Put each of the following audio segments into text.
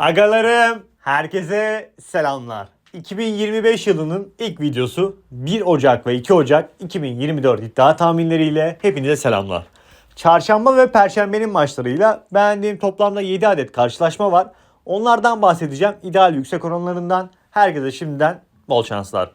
Agalarım, herkese selamlar. 2025 yılının ilk videosu 1 Ocak ve 2 Ocak 2024 iddia tahminleriyle hepinize selamlar. Çarşamba ve Perşembenin maçlarıyla beğendiğim toplamda 7 adet karşılaşma var. Onlardan bahsedeceğim. İdeal yüksek oranlarından herkese şimdiden bol şanslar.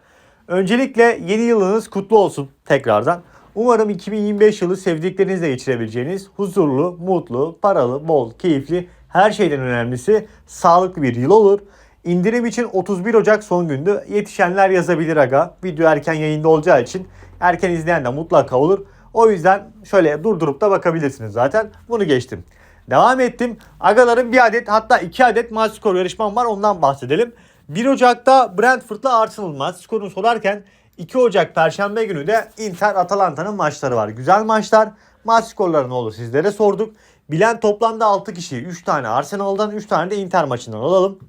Öncelikle yeni yılınız kutlu olsun tekrardan. Umarım 2025 yılı sevdiklerinizle geçirebileceğiniz huzurlu, mutlu, paralı, bol, keyifli, her şeyden önemlisi sağlıklı bir yıl olur. İndirim için 31 Ocak son gündü. Yetişenler yazabilir aga. Video erken yayında olacağı için erken izleyen de mutlaka olur. O yüzden şöyle durdurup da bakabilirsiniz zaten. Bunu geçtim. Devam ettim. Agaların bir adet hatta iki adet maç skor yarışmam var ondan bahsedelim. 1 Ocak'ta Brentford'la Arsenal maç skorunu sorarken 2 Ocak Perşembe günü de Inter Atalanta'nın maçları var. Güzel maçlar. Maç skorları ne olur sizlere sorduk. Bilen toplamda 6 kişi. 3 tane Arsenal'dan 3 tane de Inter maçından alalım.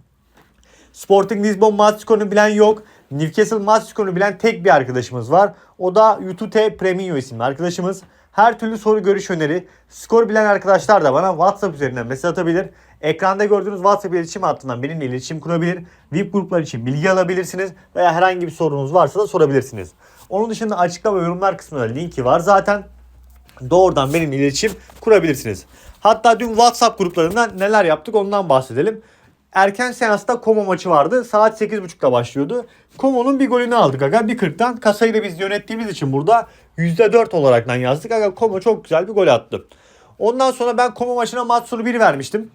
Sporting Lisbon maç skorunu bilen yok. Newcastle maç skorunu bilen tek bir arkadaşımız var. O da Yutute Premio isimli arkadaşımız. Her türlü soru görüş öneri. Skor bilen arkadaşlar da bana WhatsApp üzerinden mesaj atabilir. Ekranda gördüğünüz WhatsApp iletişim hattından benimle iletişim kurabilir. VIP gruplar için bilgi alabilirsiniz. Veya herhangi bir sorunuz varsa da sorabilirsiniz. Onun dışında açıklama yorumlar kısmında linki var zaten. Doğrudan benimle iletişim kurabilirsiniz. Hatta dün WhatsApp gruplarından neler yaptık ondan bahsedelim. Erken seansta Como maçı vardı. Saat 8.30'da başlıyordu. Como'nun bir golünü aldık aga. 1.40'dan. Kasayı da biz yönettiğimiz için burada %4 olaraktan yazdık. Aga Como çok güzel bir gol attı. Ondan sonra ben Como maçına maç sonu 1 vermiştim.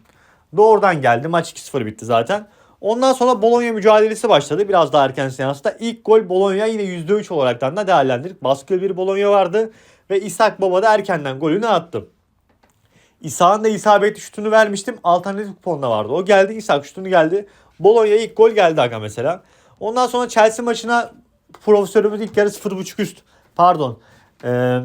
Doğrudan geldi. Maç 2-0 bitti zaten. Ondan sonra Bologna mücadelesi başladı. Biraz daha erken seansta. İlk gol Bologna yine %3 olaraktan da değerlendirdik. Baskılı bir Bologna vardı. Ve İshak Baba da erkenden golünü attı. İshak'ın da isabetli şutunu vermiştim. Alternatif kuponda vardı. O geldi. İshak şutunu geldi. Bologna ilk gol geldi aga mesela. Ondan sonra Chelsea maçına profesörümüz ilk yarı 0.5 üst. Pardon. Ee,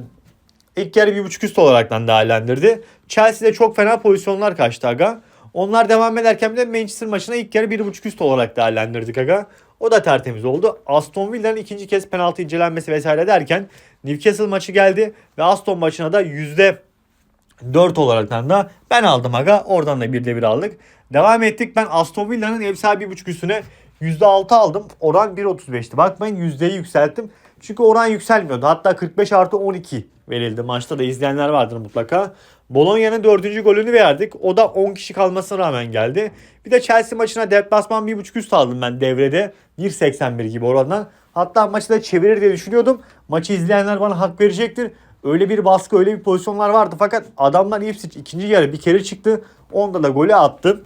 ilk yarı 1.5 üst olaraktan değerlendirdi. Chelsea'de çok fena pozisyonlar kaçtı aga. Onlar devam ederken de Manchester maçına ilk yarı 1.5 üst olarak değerlendirdik aga. O da tertemiz oldu. Aston Villa'nın ikinci kez penaltı incelenmesi vesaire derken Newcastle maçı geldi ve Aston maçına da yüzde 4 olaraktan da ben aldım aga. Oradan da bir de bir aldık. Devam ettik. Ben Aston Villa'nın ev sahibi 1.5 üstüne %6 aldım. Oran 1.35'ti. Bakmayın yüzdeyi yükselttim. Çünkü oran yükselmiyordu. Hatta 45 artı 12 verildi. Maçta da izleyenler vardır mutlaka. Bologna'nın dördüncü golünü verdik. O da 10 kişi kalmasına rağmen geldi. Bir de Chelsea maçına deplasman 1.5 üst aldım ben devrede. 1.81 gibi orandan. Hatta maçı da çevirir diye düşünüyordum. Maçı izleyenler bana hak verecektir. Öyle bir baskı, öyle bir pozisyonlar vardı. Fakat adamlar Ipswich ikinci yarı bir kere çıktı. Onda da golü attı.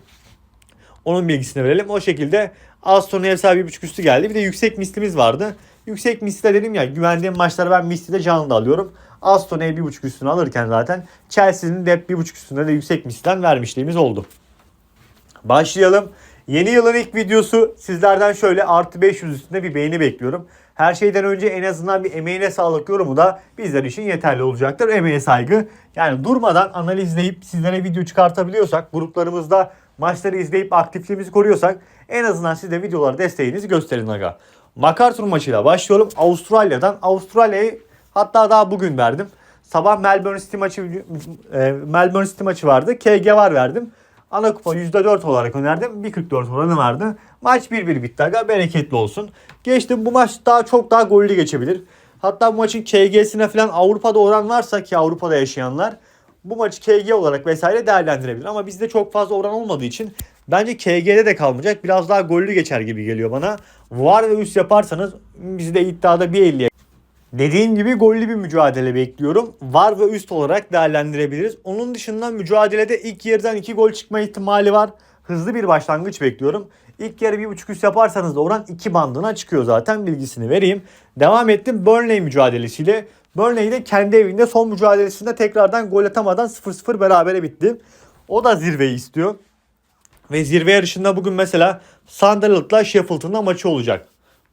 Onun bilgisini verelim. O şekilde Aston'a ev sahibi 1.5 üstü geldi. Bir de yüksek mislimiz vardı. Yüksek misli dedim ya güvendiğim maçları ben misli de canlı da alıyorum. Aston'a ev 1.5 üstünü alırken zaten Chelsea'nin de hep 1.5 üstünde de yüksek misliden vermişliğimiz oldu. Başlayalım. Yeni yılın ilk videosu sizlerden şöyle artı 500 üstünde bir beğeni bekliyorum. Her şeyden önce en azından bir emeğine sağlık yorumu da bizler için yeterli olacaktır. Emeğe saygı. Yani durmadan analizleyip sizlere video çıkartabiliyorsak, gruplarımızda maçları izleyip aktifliğimizi koruyorsak en azından siz de videolara desteğinizi gösterin aga. MacArthur maçıyla başlıyorum. Avustralya'dan. Avustralya'yı hatta daha bugün verdim. Sabah Melbourne City maçı e, Melbourne City maçı vardı. KG var verdim. Ana kupa %4 olarak önerdim. 1.44 oranı vardı. Maç 1-1 bitti aga. Bereketli olsun. Geçtim bu maç daha çok daha gollü geçebilir. Hatta bu maçın KG'sine falan Avrupa'da oran varsa ki Avrupa'da yaşayanlar bu maçı KG olarak vesaire değerlendirebilir. Ama bizde çok fazla oran olmadığı için bence KG'de de kalmayacak. Biraz daha gollü geçer gibi geliyor bana. Var ve üst yaparsanız bizi de iddiada 1.50'ye Dediğim gibi gollü bir mücadele bekliyorum. Var ve üst olarak değerlendirebiliriz. Onun dışında mücadelede ilk yarıdan 2 gol çıkma ihtimali var. Hızlı bir başlangıç bekliyorum. İlk yarı 1.5 üst yaparsanız da oran 2 bandına çıkıyor zaten bilgisini vereyim. Devam ettim Burnley mücadelesiyle. Burnley de kendi evinde son mücadelesinde tekrardan gol atamadan 0-0 berabere bitti. O da zirveyi istiyor. Ve zirve yarışında bugün mesela Sunderland'la Sheffield'ın da maçı olacak.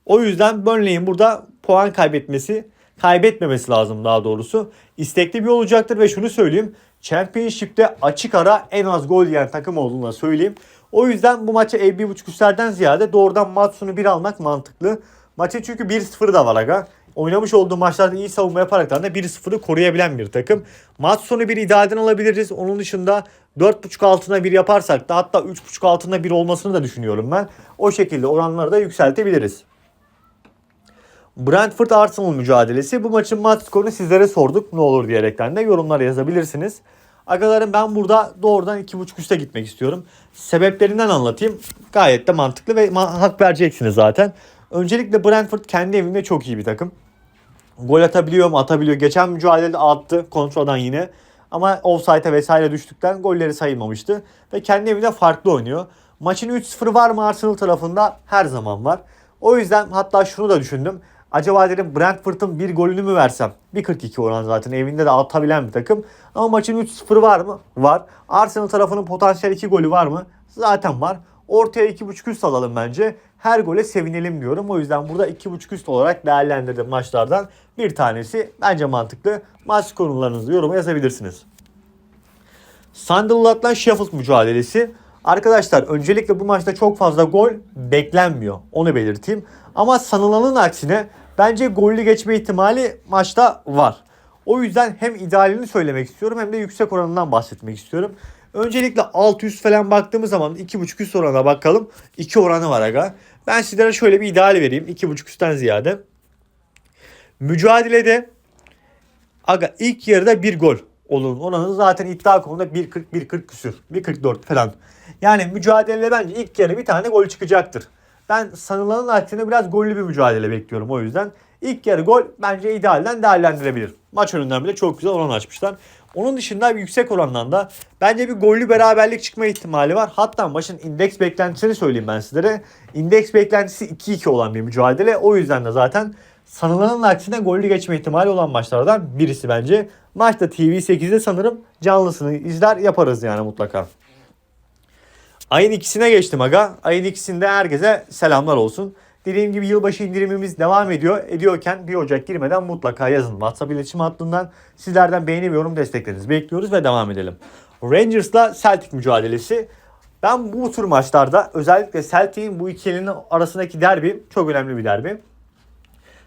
O yüzden Burnley'in burada puan kaybetmesi, kaybetmemesi lazım daha doğrusu. İstekli bir olacaktır ve şunu söyleyeyim. Championship'te açık ara en az gol yiyen takım olduğunu söyleyeyim. O yüzden bu maça ev 1.5 üstlerden ziyade doğrudan maç sonu 1 almak mantıklı. Maçı çünkü 1-0 da var aga. Oynamış olduğu maçlarda iyi savunma yaparaktan da 1-0'ı koruyabilen bir takım. Maç sonu bir idealden alabiliriz. Onun dışında 4.5 altına 1 yaparsak da hatta 3.5 altına 1 olmasını da düşünüyorum ben. O şekilde oranları da yükseltebiliriz. Brentford Arsenal mücadelesi. Bu maçın maç skorunu sizlere sorduk ne olur diyerekten de yorumlara yazabilirsiniz. Agalarım ben burada doğrudan 2.5 üste gitmek istiyorum. Sebeplerinden anlatayım. Gayet de mantıklı ve hak vereceksiniz zaten. Öncelikle Brentford kendi evinde çok iyi bir takım. Gol atabiliyor mu? Atabiliyor. Geçen mücadelede attı kontradan yine. Ama offside'e vesaire düştükten golleri sayılmamıştı. Ve kendi evinde farklı oynuyor. Maçın 3-0 var mı Arsenal tarafında? Her zaman var. O yüzden hatta şunu da düşündüm. Acaba dedim Brentford'un bir golünü mü versem? 1.42 oran zaten evinde de atabilen bir takım. Ama maçın 3-0 var mı? Var. Arsenal tarafının potansiyel 2 golü var mı? Zaten var. Ortaya 2.5 üst alalım bence. Her gole sevinelim diyorum. O yüzden burada 2.5 üst olarak değerlendirdim maçlardan. Bir tanesi bence mantıklı. Maç konularınızı yoruma yazabilirsiniz. Sunderland'la Sheffield mücadelesi. Arkadaşlar öncelikle bu maçta çok fazla gol beklenmiyor. Onu belirteyim. Ama sanılanın aksine bence gollü geçme ihtimali maçta var. O yüzden hem idealini söylemek istiyorum hem de yüksek oranından bahsetmek istiyorum. Öncelikle alt üst falan baktığımız zaman 2.5 üst orana bakalım. 2 oranı var aga. Ben sizlere şöyle bir ideal vereyim. 2.5 üstten ziyade. Mücadelede aga ilk yarıda bir gol olur. Oranı zaten iddia konuda 1.40 1.40 küsür. 1.44 falan. Yani mücadelede bence ilk yarı bir tane gol çıkacaktır. Ben sanılanın aksine biraz gollü bir mücadele bekliyorum o yüzden. İlk yarı gol bence idealden değerlendirebilir. Maç önünden bile çok güzel oran açmışlar. Onun dışında bir yüksek orandan da bence bir gollü beraberlik çıkma ihtimali var. Hatta maçın indeks beklentisini söyleyeyim ben sizlere. İndeks beklentisi 2-2 olan bir mücadele. O yüzden de zaten sanılanın aksine gollü geçme ihtimali olan maçlardan birisi bence. Maçta TV8'de sanırım canlısını izler yaparız yani mutlaka. Ayın ikisine geçtim aga. Ayın ikisinde herkese selamlar olsun. Dediğim gibi yılbaşı indirimimiz devam ediyor. Ediyorken 1 Ocak girmeden mutlaka yazın. WhatsApp iletişim hattından sizlerden beğeni ve yorum desteklerinizi bekliyoruz ve devam edelim. Rangers'la Celtic mücadelesi. Ben bu tür maçlarda özellikle Celtic'in bu iki elinin arasındaki derbi çok önemli bir derbi.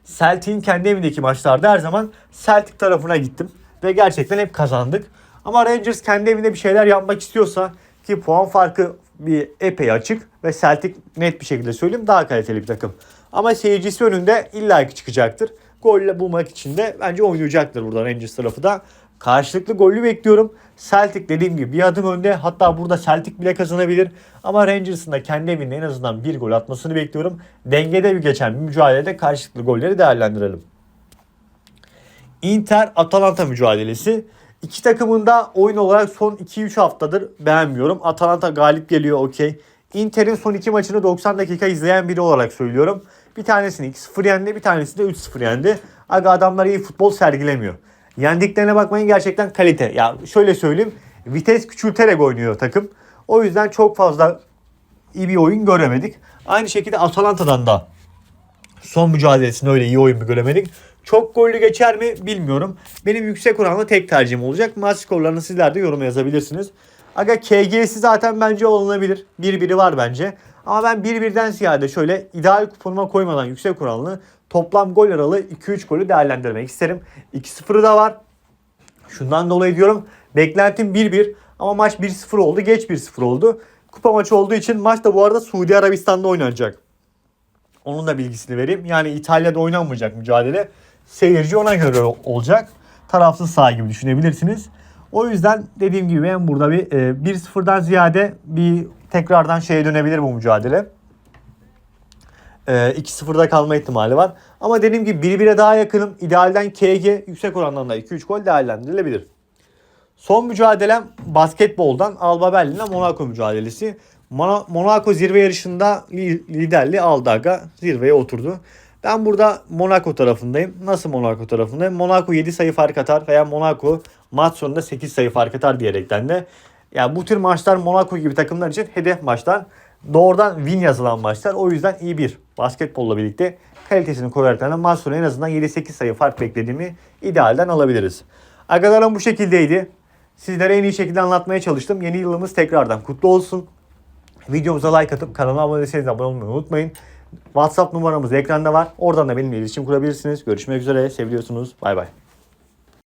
Celtic'in kendi evindeki maçlarda her zaman Celtic tarafına gittim. Ve gerçekten hep kazandık. Ama Rangers kendi evinde bir şeyler yapmak istiyorsa ki puan farkı bir epey açık ve Celtic net bir şekilde söyleyeyim daha kaliteli bir takım. Ama seyircisi önünde illaki çıkacaktır. Golle bulmak için de bence oynayacaktır burada Rangers tarafı da. Karşılıklı gollü bekliyorum. Celtic dediğim gibi bir adım önde. Hatta burada Celtic bile kazanabilir. Ama Rangers'ın da kendi evinde en azından bir gol atmasını bekliyorum. Dengede bir geçen bir mücadelede karşılıklı golleri değerlendirelim. Inter Atalanta mücadelesi. İki takımın da oyun olarak son 2-3 haftadır beğenmiyorum. Atalanta galip geliyor okey. Inter'in son iki maçını 90 dakika izleyen biri olarak söylüyorum. Bir tanesini 2-0 yendi, bir tanesi de 3-0 yendi. Aga adamlar iyi futbol sergilemiyor. Yendiklerine bakmayın gerçekten kalite. Ya şöyle söyleyeyim. Vites küçülterek oynuyor takım. O yüzden çok fazla iyi bir oyun göremedik. Aynı şekilde Atalanta'dan da son mücadelesinde öyle iyi oyun bir göremedik. Çok gollü geçer mi bilmiyorum. Benim yüksek oranlı tek tercihim olacak. Maç skorlarını sizler de yoruma yazabilirsiniz. Aga KG'si zaten bence alınabilir. 1-1'i var bence. Ama ben 1-1'den ziyade şöyle ideal kuponuma koymadan yüksek oranlı toplam gol aralığı 2-3 golü değerlendirmek isterim. 2-0'ı da var. Şundan dolayı diyorum beklentim 1-1 ama maç 1-0 oldu. Geç 1-0 oldu. Kupa maçı olduğu için maç da bu arada Suudi Arabistan'da oynanacak. Onun da bilgisini vereyim. Yani İtalya'da oynanmayacak mücadele. Seyirci ona göre olacak. Tarafsız saha gibi düşünebilirsiniz. O yüzden dediğim gibi ben burada bir e, 1-0'dan ziyade bir tekrardan şeye dönebilir bu mücadele. E, 2-0'da kalma ihtimali var. Ama dediğim gibi 1-1'e daha yakınım. İdealden KG yüksek orandan da 2-3 gol değerlendirilebilir. Son mücadelem basketboldan Alba Berlin'le Monaco mücadelesi. Monaco zirve yarışında li- liderliği aldı aga. Zirveye oturdu. Ben burada Monaco tarafındayım. Nasıl Monaco tarafındayım? Monaco 7 sayı fark atar veya Monaco maç sonunda 8 sayı fark atar diyerekten de. Ya bu tür maçlar Monaco gibi takımlar için hedef maçlar. Doğrudan win yazılan maçlar. O yüzden iyi bir basketbolla birlikte kalitesini koruyarak da maç sonu en azından 7-8 sayı fark beklediğimi idealden alabiliriz. Agalarım bu şekildeydi. Sizlere en iyi şekilde anlatmaya çalıştım. Yeni yılımız tekrardan kutlu olsun. Videomuza like atıp kanala abone değilseniz abone olmayı unutmayın. WhatsApp numaramız ekranda var. Oradan da benimle iletişim kurabilirsiniz. Görüşmek üzere. Seviliyorsunuz. Bay bay.